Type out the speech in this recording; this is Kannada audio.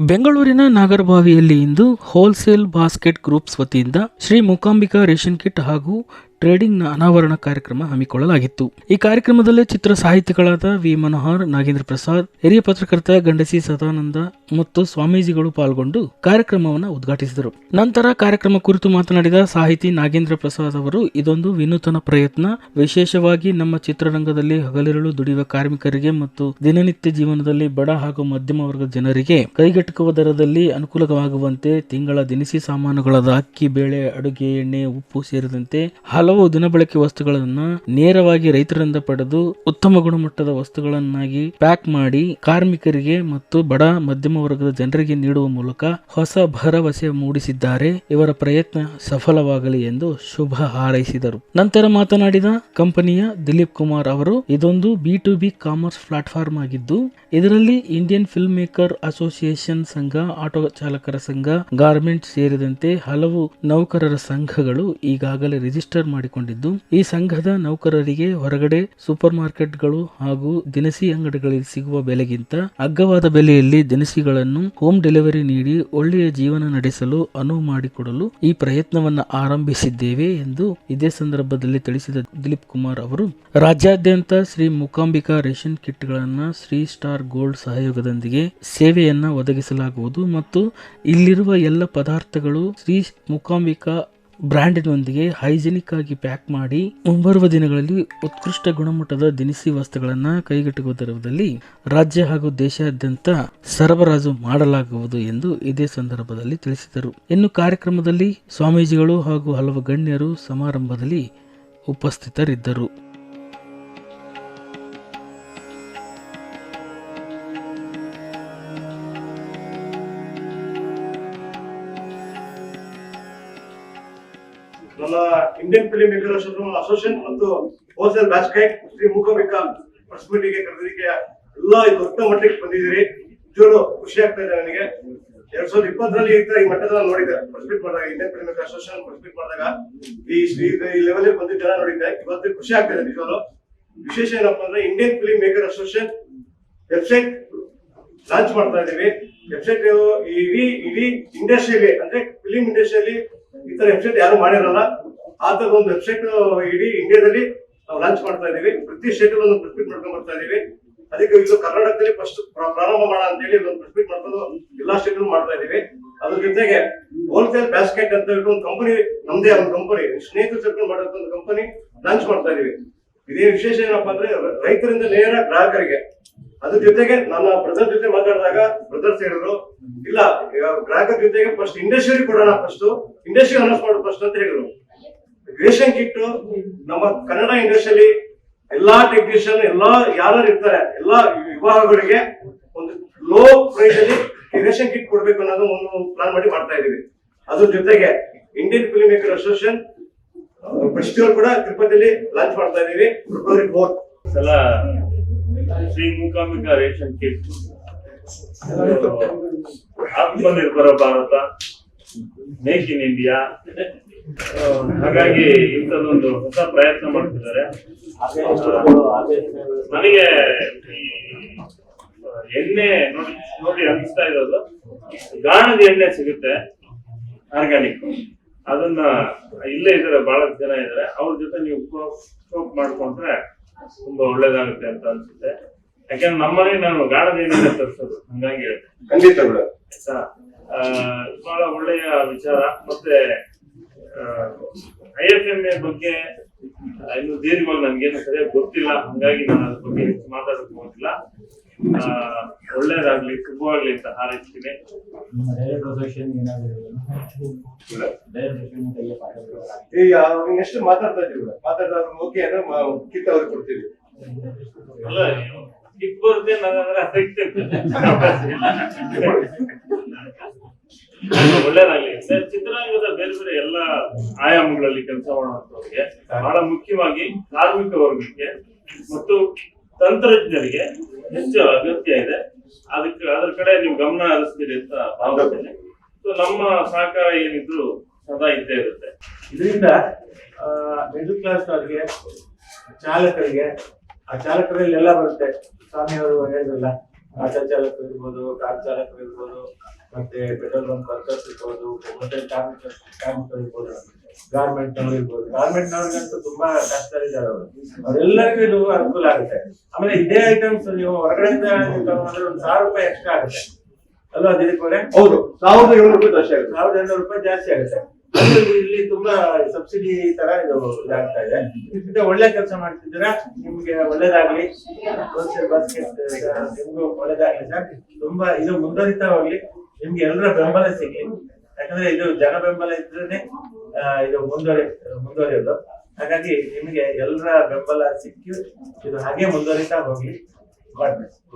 ಬೆಂಗಳೂರಿನ ನಾಗರಬಾವಿಯಲ್ಲಿ ಇಂದು ಹೋಲ್ಸೇಲ್ ಬಾಸ್ಕೆಟ್ ಗ್ರೂಪ್ಸ್ ವತಿಯಿಂದ ಶ್ರೀ ಮೂಕಾಂಬಿಕಾ ರೇಷನ್ ಕಿಟ್ ಹಾಗೂ ಟ್ರೇಡಿಂಗ್ನ ಅನಾವರಣ ಕಾರ್ಯಕ್ರಮ ಹಮ್ಮಿಕೊಳ್ಳಲಾಗಿತ್ತು. ಈ ಕಾರ್ಯಕ್ರಮದಲ್ಲಿ ಚಿತ್ರ ಸಾಹಿತಿಗಳಾದ ವಿ. ಮನೋಹರ್, ನಾಗೇಂದ್ರ ಪ್ರಸಾದ್, ಹಿರಿಯ ಪತ್ರಕರ್ತ ಗಂಡಸಿ ಸದಾನಂದ ಮತ್ತು ಸ್ವಾಮೀಜಿಗಳು ಪಾಲ್ಗೊಂಡು ಕಾರ್ಯಕ್ರಮವನ್ನು ಉದ್ಘಾಟಿಸಿದರು. ನಂತರ ಕಾರ್ಯಕ್ರಮ ಕುರಿತು ಮಾತನಾಡಿದ ಸಾಹಿತಿ ನಾಗೇಂದ್ರ ಪ್ರಸಾದ್ ಅವರು, ಇದೊಂದು ವಿನೂತನ ಪ್ರಯತ್ನ. ವಿಶೇಷವಾಗಿ ನಮ್ಮ ಚಿತ್ರರಂಗದಲ್ಲಿ ಹಗಲಿರುಳು ದುಡಿಯುವ ಕಾರ್ಮಿಕರಿಗೆ ಮತ್ತು ದಿನನಿತ್ಯ ಜೀವನದಲ್ಲಿ ಬಡ ಹಾಗೂ ಮಧ್ಯಮ ವರ್ಗದ ಜನರಿಗೆ ಕೈಗೆಟುಕುವ ದರದಲ್ಲಿ ಅನುಕೂಲವಾಗುವಂತೆ ತಿಂಗಳ ದಿನಸಿ ಸಾಮಾನುಗಳಾದ ಅಕ್ಕಿ, ಬೇಳೆ, ಅಡುಗೆ, ಎಣ್ಣೆ, ಉಪ್ಪು ಸೇರಿದಂತೆ ಹಲವು ದಿನಬಳಕೆ ವಸ್ತುಗಳನ್ನು ನೇರವಾಗಿ ರೈತರಿಂದ ಪಡೆದು ಉತ್ತಮ ಗುಣಮಟ್ಟದ ವಸ್ತುಗಳನ್ನಾಗಿ ಪ್ಯಾಕ್ ಮಾಡಿ ಕಾರ್ಮಿಕರಿಗೆ ಮತ್ತು ಬಡ, ಮಧ್ಯಮ ವರ್ಗದ ಜನರಿಗೆ ನೀಡುವ ಮೂಲಕ ಹೊಸ ಭರವಸೆ ಮೂಡಿಸಿದ್ದಾರೆ. ಇವರ ಪ್ರಯತ್ನ ಸಫಲವಾಗಲಿ ಎಂದು ಶುಭ ಹಾರೈಸಿದರು. ನಂತರ ಮಾತನಾಡಿದ ಕಂಪನಿಯ ದಿಲೀಪ್ ಕುಮಾರ್ ಅವರು, ಇದೊಂದು B to B commerce platform ಆಗಿದ್ದು, ಇದರಲ್ಲಿ ಇಂಡಿಯನ್ ಫಿಲ್ಮ್ ಮೇಕರ್ ಅಸೋಸಿಯೇಷನ್ ಸಂಘ, ಆಟೋ ಚಾಲಕರ ಸಂಘ, ಗಾರ್ಮೆಂಟ್ ಸೇರಿದಂತೆ ಹಲವು ನೌಕರರ ಸಂಘಗಳು ಈಗಾಗಲೇ ರಿಜಿಸ್ಟರ್ ಮಾಡಿಕೊಂಡಿದ್ದು. ಈ ಸಂಘದ ನೌಕರರಿಗೆ ಹೊರಗಡೆ ಸೂಪರ್ ಮಾರ್ಕೆಟ್ಗಳು ಹಾಗೂ ದಿನಸಿ ಅಂಗಡಿಗಳಲ್ಲಿ ಸಿಗುವ ಬೆಲೆಗಿಂತ ಅಗ್ಗವಾದ ಬೆಲೆಯಲ್ಲಿ ದಿನಸಿಗಳನ್ನು ಹೋಮ್ ಡೆಲಿವರಿ ನೀಡಿ ಒಳ್ಳೆಯ ಜೀವನ ನಡೆಸಲು ಅನುವು ಮಾಡಿಕೊಡಲು ಈ ಪ್ರಯತ್ನವನ್ನು ಆರಂಭಿಸಿದ್ದೇವೆ ಎಂದು ಇದೇ ಸಂದರ್ಭದಲ್ಲಿ ತಿಳಿಸಿದ ದಿಲೀಪ್ ಕುಮಾರ್ ಅವರು. ರಾಜ್ಯಾದ್ಯಂತ ಶ್ರೀ ಮೂಕಾಂಬಿಕಾ ರೇಷನ್ ಕಿಟ್ಗಳನ್ನು ಶ್ರೀ ಸ್ಟಾರ್ ಗೋಲ್ಡ್ ಸಹಯೋಗದೊಂದಿಗೆ ಸೇವೆಯನ್ನು ಒದಗಿಸಲಾಗುವುದು ಮತ್ತು ಇಲ್ಲಿರುವ ಎಲ್ಲ ಪದಾರ್ಥಗಳು ಶ್ರೀ ಮೂಕಾಂಬಿಕಾ ಬ್ರ್ಯಾಂಡಿನೊಂದಿಗೆ ಹೈಜಿನಿಕ್ ಆಗಿ ಪ್ಯಾಕ್ ಮಾಡಿ ಮುಂಬರುವ ದಿನಗಳಲ್ಲಿ ಉತ್ಕೃಷ್ಟ ಗುಣಮಟ್ಟದ ದಿನಸಿ ವಸ್ತುಗಳನ್ನು ಕೈಗೆಟುಕುವ ದರದಲ್ಲಿ ರಾಜ್ಯ ಹಾಗೂ ದೇಶಾದ್ಯಂತ ಸರಬರಾಜು ಮಾಡಲಾಗುವುದು ಎಂದು ಇದೇ ಸಂದರ್ಭದಲ್ಲಿ ತಿಳಿಸಿದರು. ಇನ್ನು ಕಾರ್ಯಕ್ರಮದಲ್ಲಿ ಸ್ವಾಮೀಜಿಗಳು ಹಾಗೂ ಹಲವು ಗಣ್ಯರು ಸಮಾರಂಭದಲ್ಲಿ ಉಪಸ್ಥಿತರಿದ್ದರು. ನನ್ನ ಇಂಡಿಯನ್ ಫಿಲಿಂ ಮೇಕರ್ ಅಸೋಸಿಯೇಷನ್ ಮತ್ತು wholesale basket Shri Mookambika press meeting ಕರೆದಿದ್ದಕ್ಕೆ ಎಲ್ಲ ದೊಡ್ಡ ಮಟ್ಟಕ್ಕೆ ಬಂದಿದ್ದೀರಿ. ನಿಜವಾಗ್ಲೂ ಖುಷಿ ಆಗ್ತಾ ಇದೆ ನನಗೆ. ಎರಡ್ ಸಾವಿರದ ಇಪ್ಪತ್ತರಲ್ಲಿ ಈ ತರ ಈ ಮಟ್ಟದ ನೋಡಿದ್ದೆ. ಪ್ರೆಸ್ಮೀಟ್ ಮಾಡಿದಾಗ Indian film maker association press meet ಮಾಡಿದಾಗ ಈ ಈ ಲೆವೆಲ್ ಬಂದಿದ್ದ ಜನ ನೋಡಿದ್ದೆ. ಇವತ್ತು ಖುಷಿ ಆಗ್ತಾ ಇದೆ ನಿಜವಾಗ್ಲು. ವಿಶೇಷ ಏನಪ್ಪಾ ಅಂದ್ರೆ Indian film maker association website launch ಮಾಡ್ತಾ ಇದೀವಿ ವೆಬ್ಸೈಟ್ ಇಡೀ ಇಡೀ ಇಂಡಸ್ಟ್ರಿಯಲ್ಲಿ ಅಂದ್ರೆ ಫಿಲಿಂ ಇಂಡಸ್ಟ್ರಿಯಲ್ಲಿ ಈ ತರ ವೆಬ್ಸೈಟ್ ಯಾರು ಮಾಡಿರಲ್ಲ ಆ ಒಂದು ವೆಬ್ಸೈಟ್ ಇಡೀ ಇಂಡಿಯಾದಲ್ಲಿ ನಾವು ಲಾಂಚ್ ಮಾಡ್ತಾ ಇದೀವಿ ಪ್ರತಿ ಸ್ಟೇಟ್ ಒಂದು ಪ್ರಿಸ್ಪೀಟ್ ಮಾಡ್ಕೊಂಡು ಬರ್ತಾ ಇದೀವಿ ಅದಕ್ಕೆ ಇದು ಕರ್ನಾಟಕದಲ್ಲಿ ಫಸ್ಟ್ ಪ್ರಾರಂಭ ಮಾಡೋಣ ಅಂತ ಹೇಳಿ ಒಂದು ಪ್ರಿಸ್ಪೀಟ್ ಮಾಡ್ಕೊಂಡು ಎಲ್ಲಾ ಸ್ಟೇಟ್ ಮಾಡ್ತಾ ಇದೀವಿ ಅದ್ರ ಜೊತೆಗೆ ಹೋಲ್ಸೇಲ್ ಬ್ಯಾಸ್ಕೆಟ್ ಅಂತ ಹೇಳಿ ಒಂದು ಕಂಪನಿ ನಮ್ದೇ ಒಂದು ಕಂಪನಿ ಸ್ನೇಹಿತರು ಸೇರ್ಕೊಂಡು ಮಾಡೋದ್ ಒಂದು ಕಂಪನಿ ಲಾಂಚ್ ಮಾಡ್ತಾ ಇದೀವಿ ಇದೇ ವಿಶೇಷ ಏನಪ್ಪಾ ಅಂದ್ರೆ ರೈತರಿಂದ ನೇರ ಗ್ರಾಹಕರಿಗೆ. ಅದ್ರ ಜೊತೆಗೆ ನನ್ನ ಬ್ರದರ್ ಜೊತೆ ಮಾತಾಡಿದಾಗ ಬ್ರದರ್ಸ್ ಹೇಳಿದ್ರು, ಇಲ್ಲ ಗ್ರಾಹಕರ ಜೊತೆಗೆ ಫಸ್ಟ್ ಇಂಡಸ್ಟ್ರಿ ಕೊಡೋಣ ಫಸ್ಟ್ ಇಂಡಸ್ಟ್ರಿ ಅನೌನ್ಸ್ ಮಾಡೋದು ಫಸ್ಟ್ ಅಂತ ಹೇಳಿದ್ರು. ರೇಷನ್ ಕಿಟ್ ನಮ್ಮ ಕನ್ನಡ ಇಂಡಸ್ಟ್ರಿಯಲ್ಲಿ ಎಲ್ಲಾ ಟೆಕ್ನಿಷಿಯನ್ ಎಲ್ಲಾ ಯಾರು ಇರ್ತಾರೆ, ಎಲ್ಲಾ ವಿಭಾಗಗಳಿಗೆ ಒಂದು ಲೋ ಪ್ರೈಸ್ ಅಲ್ಲಿ ರೇಷನ್ ಕಿಟ್ ಕೊಡ್ಬೇಕು ಅನ್ನೋದು ಒಂದು ಪ್ಲಾನ್ ಮಾಡಿ ಮಾಡ್ತಾ ಇದೀವಿ ಅದ್ರ ಜೊತೆಗೆ Indian film maker association festival ಕೂಡ ತಿರುಪತಿಯಲ್ಲಿ ಲಾಂಚ್ ಮಾಡ್ತಾ ಇದೀವಿ ಫೆಬ್ರವರಿ ಫೋರ್ತ್ ಸಲ Shri Mookambika ration kit Atmanirbhar Bharat, make in India. ಹಾಗಾಗಿ ಇಂಥದ್ದೊಂದು ಹೊಸ ಪ್ರಯತ್ನ ಮಾಡ್ತಿದ್ದಾರೆ. ನನಗೆ ಎಣ್ಣೆ ನೋಡಿ ನೋಡಿ ಅನಿಸ್ತಾ ಇರೋದು ಗಾಣದ ಎಣ್ಣೆ ಸಿಗುತ್ತೆ, ಆರ್ಗ್ಯಾನಿಕ್. ಅದನ್ನ ಇಲ್ಲೇ ಇದ್ದಾರೆ ಬಹಳ ಜನ ಇದ್ದಾರೆ. ಅವ್ರ ಜೊತೆ ನೀವು ಕೋಪ್ ಮಾಡ್ಕೊಂಡ್ರೆ ತುಂಬಾ ಒಳ್ಳೇದಾಗುತ್ತೆ ಅಂತ ಅನ್ಸುತ್ತೆ. ಯಾಕಂದ್ರೆ ನಮ್ಮನೆ ನಾನು ಎಣ್ಣೆ ತರಿಸೋದು ಹಂಗಾಗಿ ಹೇಳ್ದೆ. ಖಂಡಿತ ಆಯ್ತಾ? ಆ, ಬಹಳ ಒಳ್ಳೆಯ ವಿಚಾರ. ಮತ್ತೆ ಐ ಎಫ್ ಎಂ ಎ ಬಗ್ಗೆ ಇನ್ನು ದೀರ್ಘವಾಗಿ ನನ್ಗೇನು ಸರಿಯಾಗಿ ಗೊತ್ತಿಲ್ಲ. ಹಂಗಾಗಿ ನಾನು ಅದ್ರ ಬಗ್ಗೆ ಹೆಚ್ಚು ಮಾತಾಡಕ್ ಹೋಗಿಲ್ಲ ಒಳ್ಳೇದಾಗ್ಲಿ ಶುಭವಾಗ್ಲಿ ಅಂತ ಹಾರೈಸ್ತೀನಿ. ಈಗ ಅವ್ರಿಗೆ ಎಷ್ಟು ಮಾತಾಡ್ತಾ ಇದ್ದೀವಿ ಮಾತಾಡ್ತಾ ಓಕೆ ಅಂದ್ರೆ ಕಿಟ್ ಅವ್ರಿಗೆ ಕೊಡ್ತೀವಿ. ಅಲ್ಲ ಬರುತ್ತೆ ನನಗಂದ್ರೆ ಒಳ್ಳೇದಾಗ್ಲಿ. ಸರ್ ಚಿತ್ರರಂಗದ ಬೇರೆ ಬೇರೆ ಎಲ್ಲ ಆಯಾಮಗಳಲ್ಲಿ ಕೆಲಸ ಮಾಡುವಂತವ್ರಿಗೆ ಬಹಳ ಮುಖ್ಯವಾಗಿ ಕಾರ್ಮಿಕ ವರ್ಗಕ್ಕೆ ಮತ್ತು ತಂತ್ರಜ್ಞರಿಗೆ ಹೆಚ್ಚು ಅಗತ್ಯ ಇದೆ. ಅದಕ್ಕೆ ಅದ್ರ ಕಡೆ ನೀವು ಗಮನ ಹರಿಸ್ತೀರಿ ಅಂತ ಭಾವಿಸ್ತೇನೆ. ಸೊ ನಮ್ಮ ಸಹಕಾರ ಏನಿದ್ರು ಸದಾ ಇದ್ದೇ ಇರುತ್ತೆ. ಇದರಿಂದ ಮಿಡಲ್ ಕ್ಲಾಸ್ ಅವರಿಗೆ, ಚಾಲಕರಿಗೆ, ಆ ಚಾಲಕರಲ್ಲಿ ಎಲ್ಲ ಬರುತ್ತೆ. ಸ್ವಾಮಿ ಅವರು ಹೇಳಿದ್ರಲ್ಲ, ಆಟೋ ಚಾಲಕರು ಇರ್ಬೋದು ಕಾರ್ ಚಾಲಕರು ಇರ್ಬೋದು ಮತ್ತೆ ಪೆಟ್ರೋಲ್ ಬಂಕ್ ವರ್ಕರ್ಸ್ ಇರ್ಬೋದು ಮತ್ತೆ ಕಾರ್ಮಿಕರು ಇರ್ಬೋದು. ಗಾರ್ಮೆಂಟ್ ನವರು ಇರ್ಬೋದು. ಗಾರ್ಮೆಂಟ್ ನವ್ರಿಗಂತೂ ತುಂಬಾ ಕಷ್ಟದಲ್ಲಿದ್ದಾರೆ ಅವರು. ಅವರೆಲ್ಲರಿಗೂ ಇದು ಅನುಕೂಲ ಆಗುತ್ತೆ. ಆಮೇಲೆ ಇದೇ ಐಟಮ್ಸ್ ನೀವು ಹೊರಗಡೆ ತಗೊಂಡ್ರೆ ಒಂದು ಸಾವಿರ ರೂಪಾಯಿ ಎಕ್ಸ್ಟ್ರಾ ಆಗುತ್ತೆ. ಅಲ್ವಾ ದಿನಕ್ಕೆ ಹೌದು. ಸಾವಿರದ ಏಳ್ನೂರು ರೂಪಾಯಿ ಜಾಸ್ತಿ ಆಗುತ್ತೆ. ಸಾವಿರದ ಐನೂರು ರೂಪಾಯಿ ಜಾಸ್ತಿ ಆಗುತ್ತೆ. ಇಲ್ಲಿ ತುಂಬಾ ಸಬ್ಸಿಡಿ ತರ ಇದು ಇದಾಗ್ತಾ ಇದೆ. ಇದೆ ಒಳ್ಳೆ ಕೆಲಸ ಮಾಡ್ತಿದ್ದೀರಾ? ನಿಮ್ಗೆ ಒಳ್ಳೇದಾಗ್ಲಿ. ಹೋಲ್ಸೇಲ್ ಬಾಸ್ಕೆಟ್ ನಿಮ್ಗೂ ಒಳ್ಳೇದಾಗ್ಲಿ ಸರ್. ತುಂಬಾ ಇದು ಮುಂದುವರಿತಾ ಹೋಗ್ಲಿ. ನಿಮ್ಗೆ ಎಲ್ಲರ ಬೆಂಬಲ ಸಿಗಿ ಯಾಕಂದ್ರೆ ಇದು ಜನ ಬೆಂಬಲ ಇದ್ರೇನೆ ಇದು ಮುಂದುವರಿ, ಮುಂದುವರಿಯೋದು. ಹಾಗಾಗಿ ನಿಮಗೆ ಎಲ್ಲರ ಬೆಂಬಲ ಸಿಕ್ಕಿ ಇದು ಹಾಗೆ ಮುಂದುವರಿತಾ ಹೋಗ್ಲಿ. ಬ್ಲೆಸ್